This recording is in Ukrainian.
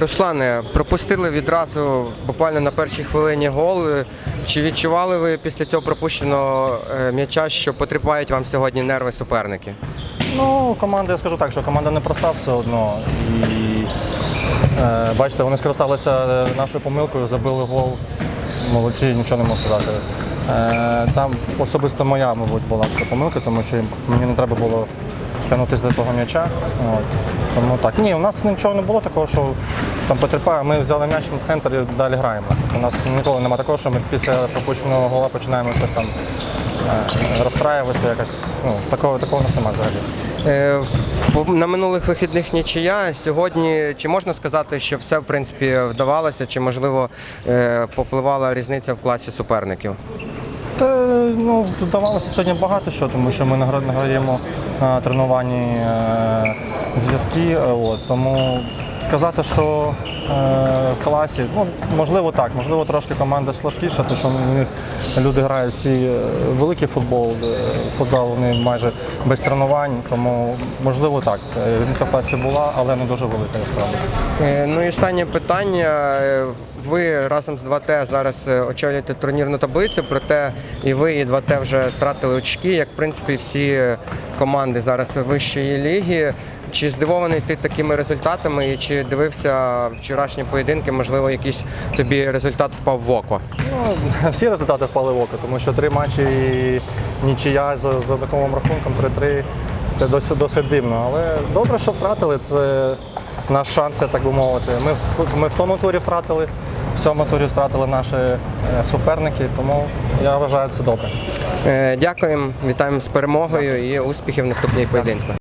Руслане, пропустили відразу буквально на першій хвилині гол. Чи відчували ви після цього пропущеного е, м'яча, що потріпають вам сьогодні нерви суперники? Ну, команда, я скажу так, що команда не проста все одно. І е, бачите, вони скористалися е, нашою помилкою, забили гол. Молодці, нічого не можу сказати. Е, там особисто моя, мабуть, була ця помилка, тому що мені не треба було тягнутися до того м'яча. Тому так. Ні, у нас нічого не було такого, що там потерпає. Ми взяли м'яч на центр і далі граємо. У нас ніколи немає такого, що ми після пропущеного гола починаємо щось там е, розстраюватися якось. Ну, такого, такого у нас немає взагалі. На минулих вихідних нічия. Сьогодні чи можна сказати, що все в принципі вдавалося, чи можливо е, попливала різниця в класі суперників? Та ну, вдавалося сьогодні багато що, тому що ми награємо на тренуванні е, зв'язки. е, тому сказати, що е, класі, ну, можливо так, можливо, трошки команда слабкіша, тому що люди грають всі е, великий футбол, е, футзал вони майже без тренувань, тому можливо так. Е, Різниця в класі була, але не дуже велика, скажу. Е, Ну і останнє питання. Ви разом з 2Т зараз очолюєте турнірну таблицю, проте і ви, і 2Т вже втратили очки, як в принципі всі команди зараз вищої ліги. Чи здивований ти такими результатами, і чи дивився вчорашні поєдинки? Можливо, якийсь тобі результат впав в око? Ну, всі результати впали в око, тому що три матчі і нічия з однаковим рахунком 3-3 це досить, досить дивно. Але добре, що втратили. Це наш шанс, так би мовити. Ми в, ми в тому турі втратили, в цьому турі втратили наші е, суперники, тому я вважаю це добре. Е, Дякуємо, вітаємо з перемогою і успіхів в наступній поєдинку.